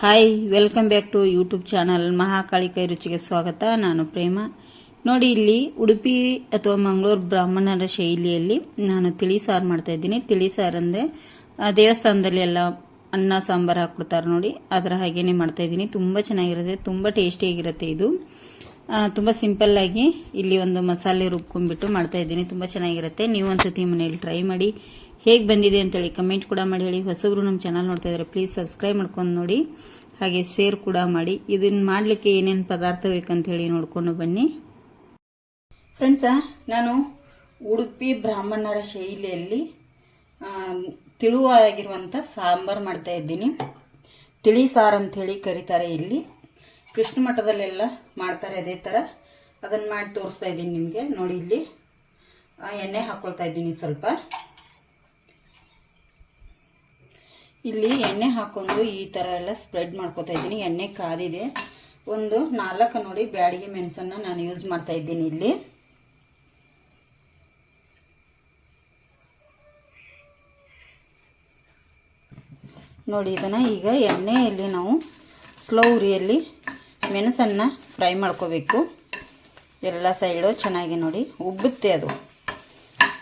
Hi welcome back to YouTube channel Mahakali ಕೈ ರುಚಿಗೆ ಸ್ವಾಗತ. ನಾನು ಪ್ರೇಮ. ನೋಡಿ, ಇಲ್ಲಿ ಉಡುಪಿ ಅಥವಾ ಮಂಗಳೂರು ಬ್ರಾಹ್ಮಣರ ಶೈಲಿಯಲ್ಲಿ ನಾನು ತಿಳಿ ಸಾರು ಮಾಡ್ತಾ ಇದ್ದೀನಿ. ತಿಳಿ ಸಾರು ಅಂದರೆ ದೇವಸ್ಥಾನದಲ್ಲಿ ಎಲ್ಲ ಅನ್ನ, ಸಾಂಬಾರು ಹಾಕ್ಬಿಡ್ತಾರೆ ನೋಡಿ. ಅದರ ಹಾಗೇನೆ ಮಾಡ್ತಾ ಇದ್ದೀನಿ. ತುಂಬ ಚೆನ್ನಾಗಿರುತ್ತೆ. ತುಂಬ ಟೇಸ್ಟಿಯಾಗಿರುತ್ತೆ ಇದು. ತುಂಬಾ ಸಿಂಪಲ್ ಆಗಿ ಇಲ್ಲಿ ಒಂದು ಮಸಾಲೆ ರುಬ್ಕೊಂಡ್ಬಿಟ್ಟು ಮಾಡ್ತಾ ಇದ್ದೀನಿ. ತುಂಬ ಚೆನ್ನಾಗಿರುತ್ತೆ. ನೀವು ಒಂದ್ಸತಿ ಮನೆಯಲ್ಲಿ ಟ್ರೈ ಮಾಡಿ. ಹೇಗೆ ಬಂದಿದೆ ಅಂತೇಳಿ ಕಮೆಂಟ್ ಕೂಡ ಮಾಡಿ ಹೇಳಿ. ಹೊಸಬ್ರು ನಮ್ಮ ಚಾನಲ್ ನೋಡ್ತಾ ಇದ್ದಾರೆ ಪ್ಲೀಸ್ ಸಬ್ಸ್ಕ್ರೈಬ್ ಮಾಡ್ಕೊಂಡು ನೋಡಿ. ಹಾಗೆ ಸೇರ್ ಕೂಡ ಮಾಡಿ. ಇದನ್ನು ಮಾಡಲಿಕ್ಕೆ ಏನೇನು ಪದಾರ್ಥ ಬೇಕಂತ ಹೇಳಿ ನೋಡ್ಕೊಂಡು ಬನ್ನಿ. ಫ್ರೆಂಡ್ಸ ನಾನು ಉಡುಪಿ ಬ್ರಾಹ್ಮಣರ ಶೈಲಿಯಲ್ಲಿ ತಿಳುವಾಗಿರುವಂಥ ಸಾಂಬಾರು ಮಾಡ್ತಾ ಇದ್ದೀನಿ. ತಿಳಿ ಸಾರು ಅಂಥೇಳಿ ಕರೀತಾರೆ ಇಲ್ಲಿ. ಕೃಷ್ಣ ಮಠದಲ್ಲೆಲ್ಲ ಮಾಡ್ತಾರೆ ಅದೇ ಥರ ಅದನ್ನು ಮಾಡಿ ತೋರಿಸ್ತಾ ಇದ್ದೀನಿ ನಿಮಗೆ. ನೋಡಿ ಇಲ್ಲಿ ಎಣ್ಣೆ ಹಾಕ್ಕೊಳ್ತಾ ಇದ್ದೀನಿ ಸ್ವಲ್ಪ. ಇಲ್ಲಿ ಎಣ್ಣೆ ಹಾಕೊಂಡು ಈ ಥರ ಎಲ್ಲ ಸ್ಪ್ರೆಡ್ ಮಾಡ್ಕೋತಾ ಇದ್ದೀನಿ. ಎಣ್ಣೆ ಕಾದಿದೆ. ಒಂದು ನಾಲ್ಕು ನೋಡಿ ಬ್ಯಾಡಿಗೆ ಮೆಣಸನ್ನು ನಾನು ಯೂಸ್ ಮಾಡ್ತಾ ಇದ್ದೀನಿ ಇಲ್ಲಿ. ನೋಡಿ, ಇದನ್ನು ಈಗ ಎಣ್ಣೆಯಲ್ಲಿ ನಾವು ಸ್ಲೋ ಉರಿಯಲ್ಲಿ ಮೆಣಸನ್ನು ಫ್ರೈ ಮಾಡ್ಕೋಬೇಕು. ಎಲ್ಲ ಸೈಡು ಚೆನ್ನಾಗಿ ನೋಡಿ ಉಬ್ಬುತ್ತೆ ಅದು.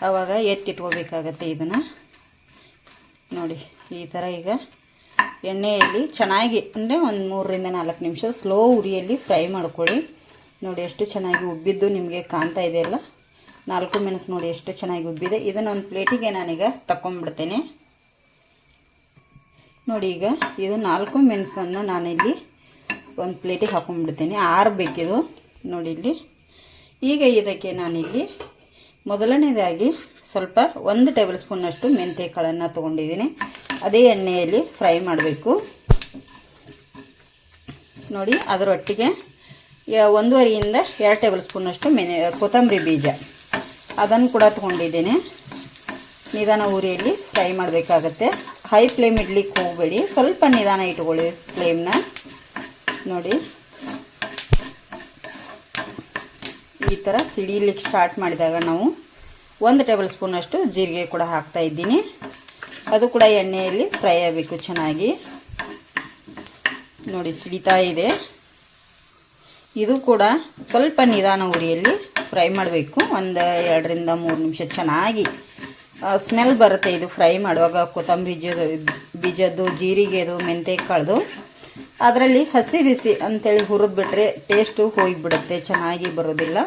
ಆವಾಗ ಎತ್ತಿಟ್ಕೋಬೇಕಾಗತ್ತೆ ಇದನ್ನು. ನೋಡಿ. ಈ ಥರ ಈಗ ಎಣ್ಣೆಯಲ್ಲಿ ಚೆನ್ನಾಗಿ ಅಂದರೆ ಒಂದು ಮೂರರಿಂದ ನಾಲ್ಕು ನಿಮಿಷ ಸ್ಲೋ ಉರಿಯಲ್ಲಿ ಫ್ರೈ ಮಾಡ್ಕೊಳ್ಳಿ. ನೋಡಿ ಎಷ್ಟು ಚೆನ್ನಾಗಿ ಉಬ್ಬಿದ್ದು ನಿಮಗೆ ಕಾಣ್ತಾ ಇದೆಯಲ್ಲ ನಾಲ್ಕು ಮೆಣಸು ನೋಡಿ ಎಷ್ಟು ಚೆನ್ನಾಗಿ ಉಬ್ಬಿದೆ. ಇದನ್ನು ಒಂದು ಪ್ಲೇಟಿಗೆ ನಾನೀಗ ತಗೊಂಡ್ಬಿಡ್ತೇನೆ ನೋಡಿ ಈಗ ಇದು ನಾಲ್ಕು ಮೆಣಸನ್ನು ನಾನಿಲ್ಲಿ ಒಂದು ಪ್ಲೇಟಿಗೆ ಹಾಕೊಂಡ್ಬಿಡ್ತೇನೆ ಆರಬೇಕಿದು ನೋಡಿ ಇಲ್ಲಿ. ಈಗ ಇದಕ್ಕೆ ನಾನಿಲ್ಲಿ ಮೊದಲನೇದಾಗಿ ಸ್ವಲ್ಪ ಒಂದು ಟೇಬಲ್ ಸ್ಪೂನಷ್ಟು ಮೆಂತ್ಯ ಕಾಳನ್ನು ತೊಗೊಂಡಿದ್ದೀನಿ. ಅದೇ ಎಣ್ಣೆಯಲ್ಲಿ ಫ್ರೈ ಮಾಡಬೇಕು. ನೋಡಿ, ಅದರೊಟ್ಟಿಗೆ ಒಂದೂವರೆಯಿಂದ ಎರಡು ಟೇಬಲ್ ಸ್ಪೂನಷ್ಟು ಮೆನೆ, ಕೊತ್ತಂಬರಿ ಬೀಜ. ಅದನ್ನು ಕೂಡ ತೊಗೊಂಡಿದ್ದೀನಿ. ನಿಧಾನ ಉರಿಯಲ್ಲಿ ಫ್ರೈ ಮಾಡಬೇಕಾಗತ್ತೆ. ಹೈ ಫ್ಲೇಮ್ ಇಡ್ಲಿಕ್ಕೆ ಹೋಗಬೇಡಿ. ಸ್ವಲ್ಪ ನಿಧಾನ ಇಟ್ಕೊಳ್ಳಿ ಫ್ಲೇಮ್ನ. ನೋಡಿ. ಈ ಥರ ಸಿಡಿಲಿಕ್ಕೆ ಸ್ಟಾರ್ಟ್ ಮಾಡಿದಾಗ ನಾವು ಒಂದು ಟೇಬಲ್ ಸ್ಪೂನಷ್ಟು ಜೀರಿಗೆ ಕೂಡ ಹಾಕ್ತಾ ಇದ್ದೀನಿ. ಅದು ಕೂಡ ಎಣ್ಣೆಯಲ್ಲಿ ಫ್ರೈ ಆಗಬೇಕು ಚೆನ್ನಾಗಿ. ನೋಡಿ, ಸಿಡಿತಾ ಇದೆ. ಇದು ಕೂಡ ಸ್ವಲ್ಪ ನಿಧಾನ ಉರಿಯಲ್ಲಿ ಫ್ರೈ ಮಾಡಬೇಕು. ಒಂದು ಎರಡರಿಂದ ಮೂರು ನಿಮಿಷ ಚೆನ್ನಾಗಿ ಸ್ಮೆಲ್ ಬರುತ್ತೆ ಇದು ಫ್ರೈ ಮಾಡುವಾಗ. ಕೊತ್ತಂಬರಿ ಬೀಜದ ಬೀಜದ್ದು, ಜೀರಿಗೆದು ಮೆಂತೆ ಕಾಳ್ದು ಅದರಲ್ಲಿ ಹಸಿ ಬಿಸಿ ಅಂತೇಳಿ ಹುರಿದ್ಬಿಟ್ರೆ ಟೇಸ್ಟು ಹೋಗಿಬಿಡುತ್ತೆ, ಚೆನ್ನಾಗಿ ಬರೋದಿಲ್ಲ.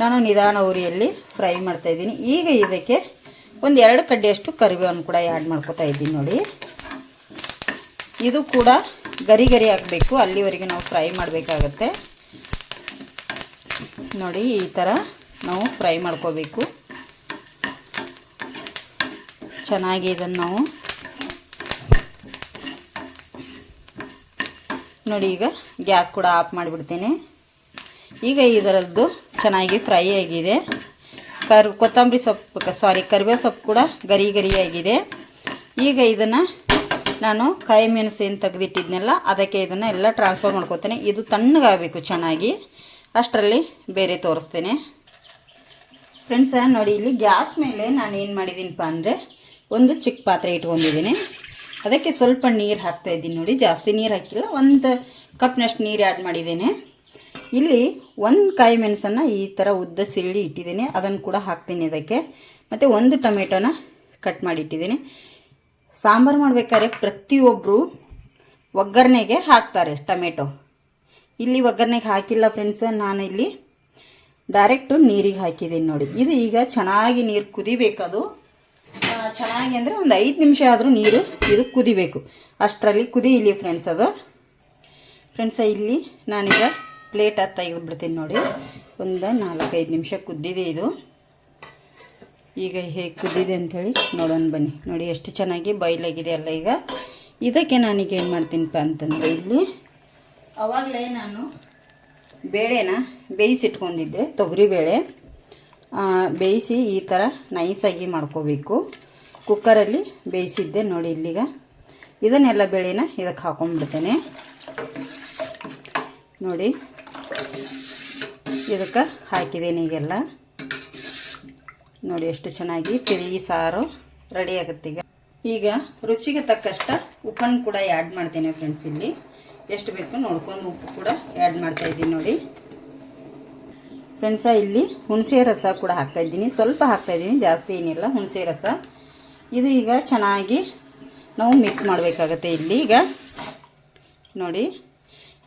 ನಾನು ನಿಧಾನ ಉರಿಯಲ್ಲಿ ಫ್ರೈ ಮಾಡ್ತಾ ಇದ್ದೀನಿ. ಈಗ ಇದಕ್ಕೆ ಒಂದು ಎರಡು ಕಡ್ಡಿಯಷ್ಟು ಕರಿಬೇವನ್ನು ಕೂಡ ಆ್ಯಡ್ ಮಾಡ್ಕೋತಾ ಇದ್ದೀನಿ ನೋಡಿ. ಇದು ಕೂಡ ಗರಿ ಗರಿ ಹಾಕಬೇಕು ಅಲ್ಲಿವರೆಗೆ ನಾವು ಫ್ರೈ ಮಾಡಬೇಕಾಗತ್ತೆ. ನೋಡಿ, ಈ ಥರ ನಾವು ಫ್ರೈ ಮಾಡ್ಕೋಬೇಕು. ಚೆನ್ನಾಗಿ ಇದನ್ನು ನಾವು ನೋಡಿ, ಈಗ ಗ್ಯಾಸ್ ಕೂಡ ಆಫ್ ಮಾಡಿಬಿಡ್ತೇನೆ. ಈಗ ಇದರದ್ದು ಚೆನ್ನಾಗಿ ಫ್ರೈ ಆಗಿದೆ. ಕರ್ ಕೊತ್ತಂಬರಿ ಸೊಪ್ಪು ಸಾರಿ ಕರಿಬೇವು ಸೊಪ್ಪು ಕೂಡ ಗರಿ ಗರಿಯಾಗಿದೆ ಈಗ ಇದನ್ನು ನಾನು ಕಾಯಿ ಮೆಣಸು ಏನು ತೆಗೆದಿಟ್ಟಿದ್ನೆಲ್ಲ, ಅದಕ್ಕೆ ಇದನ್ನು ಎಲ್ಲ ಟ್ರಾನ್ಸ್ಫರ್ ಮಾಡ್ಕೋತೇನೆ. ಇದು ತಣ್ಣಗಾಗಬೇಕು ಚೆನ್ನಾಗಿ. ಅಷ್ಟರಲ್ಲಿ ಬೇರೆ ತೋರಿಸ್ತೇನೆ. ಫ್ರೆಂಡ್ಸ ನೋಡಿ, ಇಲ್ಲಿ ಗ್ಯಾಸ್ ಮೇಲೆ ನಾನು ಏನು ಮಾಡಿದ್ದೀನಪ್ಪ ಅಂದರೆ ಒಂದು ಚಿಕ್ಕ ಪಾತ್ರೆ ಇಟ್ಕೊಂಡಿದ್ದೀನಿ. ಅದಕ್ಕೆ ಸ್ವಲ್ಪ ನೀರು ಹಾಕ್ತಾಯಿದ್ದೀನಿ ನೋಡಿ, ಜಾಸ್ತಿ ನೀರು ಹಾಕಿಲ್ಲ, ಒಂದು ಕಪ್ನಷ್ಟು ನೀರು ಆ್ಯಡ್ ಮಾಡಿದ್ದೇನೆ. ಇಲ್ಲಿ ಒಂದು ಕಾಯಿ ಮೆಣಸನ್ನು ಈ ಥರ ಉದ್ದ ಸಿಳ್ಳಿ ಇಟ್ಟಿದ್ದೀನಿ. ಅದನ್ನು ಕೂಡ ಹಾಕ್ತೀನಿ ಅದಕ್ಕೆ ಮತ್ತು ಒಂದು ಟೊಮೆಟೊನ ಕಟ್ ಮಾಡಿ ಇಟ್ಟಿದ್ದೀನಿ ಸಾಂಬಾರು ಮಾಡಬೇಕಾದ್ರೆ ಪ್ರತಿಯೊಬ್ಬರು ಒಗ್ಗರಣೆಗೆ ಹಾಕ್ತಾರೆ ಟೊಮೆಟೊ. ಇಲ್ಲಿ ಒಗ್ಗರಣೆಗೆ ಹಾಕಿಲ್ಲ ಫ್ರೆಂಡ್ಸ್ ನಾನು ಇಲ್ಲಿ ಡೈರೆಕ್ಟು ನೀರಿಗೆ ಹಾಕಿದ್ದೀನಿ ನೋಡಿ. ಇದು ಈಗ ಚೆನ್ನಾಗಿ ನೀರು ಕುದಿಬೇಕದು. ಚೆನ್ನಾಗಿ ಅಂದರೆ ಒಂದು ಐದು ನಿಮಿಷ ಆದರೂ ನೀರು ಇದು ಕುದಿಬೇಕು. ಅಷ್ಟರಲ್ಲಿ ಕುದಿಯಿಲಿ ಫ್ರೆಂಡ್ಸ್ ಅದು. ಫ್ರೆಂಡ್ಸ ಇಲ್ಲಿ ನಾನೀಗ ಪ್ಲೇಟ್ ಹತ್ತು ತೆಗೆದುಬಿಡ್ತೀನಿ ನೋಡಿ. ಒಂದು ನಾಲ್ಕೈದು ನಿಮಿಷ ಕುದ್ದಿದೆ ಇದು. ಈಗ ಹೇಗೆ ಕುದ್ದಿದೆ ಅಂಥೇಳಿ ನೋಡೋಣ ಬನ್ನಿ. ನೋಡಿ ಎಷ್ಟು ಚೆನ್ನಾಗಿ ಬಾಯ್ಲಾಗಿದೆ ಅಲ್ಲ ಈಗ. ಇದಕ್ಕೆ ನಾನೀಗ ಏನು ಮಾಡ್ತೀನಪ್ಪ ಅಂತಂದರೆ ಇಲ್ಲಿ ಅವಾಗಲೇ ನಾನು ಬೇಳೆನ ಬೇಯಿಸಿಟ್ಕೊಂಡಿದ್ದೆ ತೊಗರಿಬೇಳೆ ಬೇಯಿಸಿ ಈ ಥರ ನೈಸಾಗಿ ಮಾಡ್ಕೋಬೇಕು. ಕುಕ್ಕರಲ್ಲಿ ಬೇಯಿಸಿದ್ದೆ ನೋಡಿ ಇಲ್ಲಿಗ. ಇದನ್ನೆಲ್ಲ ಬೇಳೆನ ಇದಕ್ಕೆ ಹಾಕೊಂಡ್ಬಿಡ್ತೇನೆ. ನೋಡಿ ಇದಕ್ಕೆ ಹಾಕಿದ್ದೀನಿ ಈಗೆಲ್ಲ. ನೋಡಿ ಎಷ್ಟು ಚೆನ್ನಾಗಿ ತಿಳಿ ಸಾರು ರೆಡಿ ಆಗುತ್ತೆ ಈಗ. ಈಗ ರುಚಿಗೆ ತಕ್ಕಷ್ಟ ಉಪ್ಪನ್ನು ಕೂಡ ಆ್ಯಡ್ ಮಾಡ್ತೀನಿ ಫ್ರೆಂಡ್ಸ್ ಇಲ್ಲಿ. ಎಷ್ಟು ಬೇಕು ನೋಡ್ಕೊಂಡು ಉಪ್ಪು ಕೂಡ ಆ್ಯಡ್ ಮಾಡ್ತಾ ಇದ್ದೀನಿ ನೋಡಿ. ಫ್ರೆಂಡ್ಸ ಇಲ್ಲಿ ಹುಣಸೆ ರಸ ಕೂಡ ಹಾಕ್ತಾ ಇದ್ದೀನಿ. ಸ್ವಲ್ಪ ಹಾಕ್ತಾ ಇದ್ದೀನಿ, ಜಾಸ್ತಿ ಏನಿಲ್ಲ, ಹುಣಸೆ ರಸ. ಇದು ಈಗ ಚೆನ್ನಾಗಿ ನಾವು ಮಿಕ್ಸ್ ಮಾಡಬೇಕಾಗತ್ತೆ ಇಲ್ಲಿ. ಈಗ ನೋಡಿ,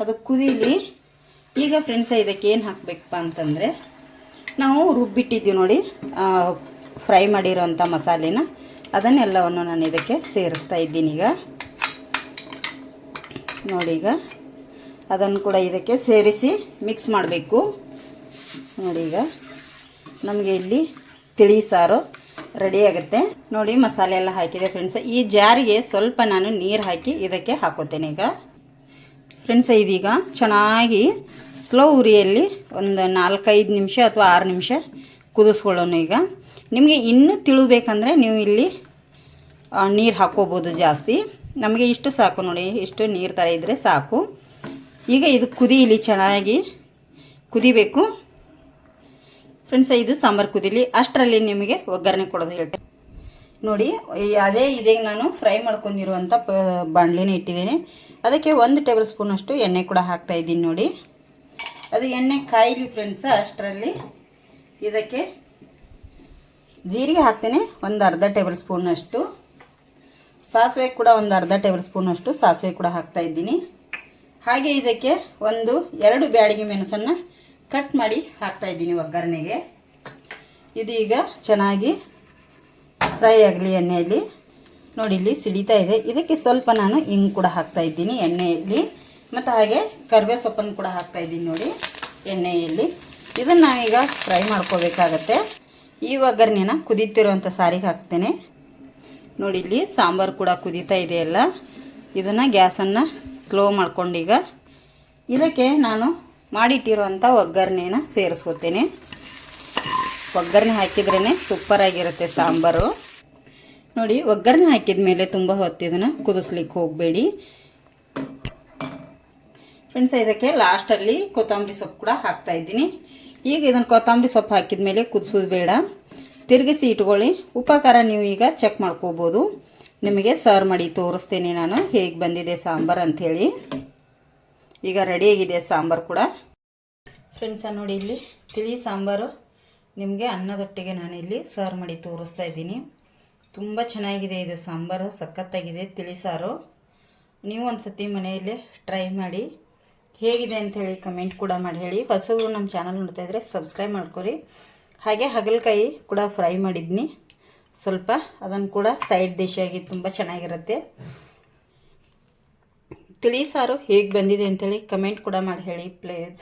ಅದು ಕುದೀಲಿ ಈಗ ಫ್ರೆಂಡ್ಸ ಇದಕ್ಕೆ ಏನು ಹಾಕಬೇಕಪ್ಪ ಅಂತಂದರೆ, ನಾವು ರುಬ್ಬಿಟ್ಟಿದ್ದೀವಿ ನೋಡಿ ಫ್ರೈ ಮಾಡಿರೋಂಥ ಮಸಾಲೆನ. ಅದನ್ನೆಲ್ಲವನ್ನು ನಾನು ಇದಕ್ಕೆ ಸೇರಿಸ್ತಾ ಇದ್ದೀನಿ ಈಗ. ನೋಡಿ ಈಗ, ಅದನ್ನು ಕೂಡ ಇದಕ್ಕೆ ಸೇರಿಸಿ ಮಿಕ್ಸ್ ಮಾಡಬೇಕು. ನೋಡಿ ಈಗ, ನಮಗೆ ಇಲ್ಲಿ ತಿಳಿ ಸಾರು ರೆಡಿ ಆಗುತ್ತೆ. ನೋಡಿ ಮಸಾಲೆ ಎಲ್ಲ ಹಾಕಿದೆ ಫ್ರೆಂಡ್ಸ್ ಈ ಜಾರಿಗೆ ಸ್ವಲ್ಪ ನಾನು ನೀರು ಹಾಕಿ ಇದಕ್ಕೆ ಹಾಕೋತೇನೆ ಈಗ. ಫ್ರೆಂಡ್ಸ್ ಇದೀಗ ಚೆನ್ನಾಗಿ ಸ್ಲೋ ಉರಿಯಲ್ಲಿ ಒಂದು ನಾಲ್ಕೈದು ನಿಮಿಷ ಅಥವಾ ಆರು ನಿಮಿಷ ಕುದಿಸ್ಕೊಳ್ಳೋಣ ಈಗ. ನಿಮಗೆ ಇನ್ನೂ ತಿಳಿಬೇಕಂದ್ರೆ ನೀವು ಇಲ್ಲಿ ನೀರು ಹಾಕೋಬೋದು ಜಾಸ್ತಿ. ನಮಗೆ ಇಷ್ಟು ಸಾಕು ನೋಡಿ, ಇಷ್ಟು ನೀರು ಥರ ಇದ್ದರೆ ಸಾಕು. ಈಗ ಇದು ಕುದೀಲಿ ಚೆನ್ನಾಗಿ ಕುದಿಬೇಕು. ಫ್ರೆಂಡ್ಸ್ ಇದು ಸಾಂಬಾರು ಕುದೀಲಿ. ಅಷ್ಟರಲ್ಲಿ ನಿಮಗೆ ಒಗ್ಗರಣೆ ಕೊಡೋದು ಹೇಳ್ತೇನೆ. ನೋಡಿ ಅದೇ ಇದೇ ನಾನು ಫ್ರೈ ಮಾಡ್ಕೊಂಡಿರುವಂಥ ಪ, ಬಾಣಲಿನ ಇಟ್ಟಿದ್ದೀನಿ. ಅದಕ್ಕೆ ಒಂದು ಟೇಬಲ್ ಸ್ಪೂನಷ್ಟು ಎಣ್ಣೆ ಕೂಡ ಹಾಕ್ತಾ ಇದ್ದೀನಿ ನೋಡಿ. ಅದು ಎಣ್ಣೆ ಕಾಯಿಲಿ ಫ್ರೆಂಡ್ಸ್, ಅಷ್ಟರಲ್ಲಿ. ಇದಕ್ಕೆ ಜೀರಿಗೆ ಹಾಕ್ತೇನೆ, ಒಂದು ಅರ್ಧ ಟೇಬಲ್ ಸ್ಪೂನಷ್ಟು. ಸಾಸಿವೆ ಕೂಡ ಒಂದು ಅರ್ಧ ಟೇಬಲ್ ಸ್ಪೂನಷ್ಟು ಸಾಸಿವೆ ಕೂಡ ಹಾಕ್ತಾ ಇದ್ದೀನಿ. ಹಾಗೆ ಇದಕ್ಕೆ ಒಂದು ಎರಡು ಬ್ಯಾಡಿಗೆ ಮೆಣಸನ್ನು ಕಟ್ ಮಾಡಿ ಹಾಕ್ತಾ ಇದ್ದೀನಿ ಒಗ್ಗರಣೆಗೆ. ಇದು ಈಗ ಚೆನ್ನಾಗಿ ಫ್ರೈ ಆಗಲಿ ಎಣ್ಣೆಯಲ್ಲಿ ನೋಡಿ ಇಲ್ಲಿ ಸಿಡಿತಾ ಇದೆ. ಇದಕ್ಕೆ ಸ್ವಲ್ಪ ನಾನು ಹಿಂಗೆ ಕೂಡ ಹಾಕ್ತಾ ಇದ್ದೀನಿ ಎಣ್ಣೆಯಲ್ಲಿ ಮತ್ತು ಹಾಗೆ ಕರಿಬೇ ಸೊಪ್ಪನ್ನು ಕೂಡ ಹಾಕ್ತಾ ಇದ್ದೀನಿ ನೋಡಿ ಎಣ್ಣೆಯಲ್ಲಿ ಇದನ್ನು ನಾವೀಗ ಫ್ರೈ ಮಾಡ್ಕೋಬೇಕಾಗತ್ತೆ. ಈ ಒಗ್ಗರಣೆನ ಕುದೀತಿರುವಂಥ ಸಾರಿಗೆ ಹಾಕ್ತೇನೆ. ನೋಡಿ ಇಲ್ಲಿ ಸಾಂಬಾರು ಕೂಡ ಕುದೀತಾ ಇದೆಯಲ್ಲ ಇದನ್ನು ಗ್ಯಾಸನ್ನು ಸ್ಲೋ ಮಾಡ್ಕೊಂಡೀಗ ಇದಕ್ಕೆ ನಾನು ಮಾಡಿಟ್ಟಿರುವಂಥ ಒಗ್ಗರಣೆನ ಸೇರಿಸ್ಕೋತೇನೆ. ಒಗ್ಗರಣೆ ಹಾಕಿದ್ರೇ ಸೂಪರಾಗಿರುತ್ತೆ ಸಾಂಬಾರು. ನೋಡಿ, ಒಗ್ಗರಣೆ ಹಾಕಿದ ಮೇಲೆ ತುಂಬ ಹೊತ್ತು ಇದನ್ನು ಕುದಿಸ್ಲಿಕ್ಕೆ ಹೋಗಬೇಡಿ. ಫ್ರೆಂಡ್ಸ್ ಇದಕ್ಕೆ ಲಾಸ್ಟಲ್ಲಿ ಕೊತ್ತಂಬರಿ ಸೊಪ್ಪು ಕೂಡ ಹಾಕ್ತಾ ಇದ್ದೀನಿ. ಈಗ ಇದನ್ನು ಕೊತ್ತಂಬರಿ ಸೊಪ್ಪು ಹಾಕಿದ ಮೇಲೆ ಕುದಿಸೋದು ಬೇಡ. ತಿರುಗಿಸಿ ಇಟ್ಕೊಳ್ಳಿ. ಉಪಕಾರ ನೀವು ಈಗ ಚೆಕ್ ಮಾಡ್ಕೋಬೋದು. ನಿಮಗೆ ಸರ್ವ್ ಮಾಡಿ ತೋರಿಸ್ತೀನಿ ನಾನು. ಹೇಗೆ ಬಂದಿದೆ ಸಾಂಬಾರು ಅಂಥೇಳಿ ಈಗ ರೆಡಿಯಾಗಿದೆ ಸಾಂಬಾರು ಕೂಡ. ಫ್ರೆಂಡ್ಸ ನೋಡಿ ಇಲ್ಲಿ, ತಿಳಿ ಸಾಂಬಾರು ನಿಮಗೆ ಅನ್ನದೊಟ್ಟಿಗೆ ನಾನು ಇಲ್ಲಿ ಸರ್ವ್ ಮಾಡಿ ತೋರಿಸ್ತಾ ಇದ್ದೀನಿ. ತುಂಬ ಚೆನ್ನಾಗಿದೆ ಇದು ಸಾಂಬಾರು, ಸಖತ್ತಾಗಿದೆ, ತಿಳಿಸಾರು. ನೀವು ಒಂದು ಸತಿ ಮನೆಯಲ್ಲೇ ಟ್ರೈ ಮಾಡಿ. ಹೇಗಿದೆ ಅಂಥೇಳಿ ಕಮೆಂಟ್ ಕೂಡ ಮಾಡಿ ಹೇಳಿ. ಹೊಸವರು ನಮ್ಮ ಚಾನಲ್ ನೋಡ್ತಾ ಇದ್ರೆ ಸಬ್ಸ್ಕ್ರೈಬ್ ಮಾಡ್ಕೊರಿ. ಹಾಗೆ ಹಗಲಕಾಯಿ ಕೂಡ ಫ್ರೈ ಮಾಡಿದ್ನಿ. ಸ್ವಲ್ಪ ಅದನ್ನು ಕೂಡ ಸೈಡ್ ಡಿಶ್ ಆಗಿ ತುಂಬ ಚೆನ್ನಾಗಿರುತ್ತೆ. ತಿಳಿ ಸಾರು ಹೇಗೆ ಬಂದಿದೆ ಅಂಥೇಳಿ ಕಮೆಂಟ್ ಕೂಡ ಮಾಡಿ ಹೇಳಿ ಪ್ಲೇಸ್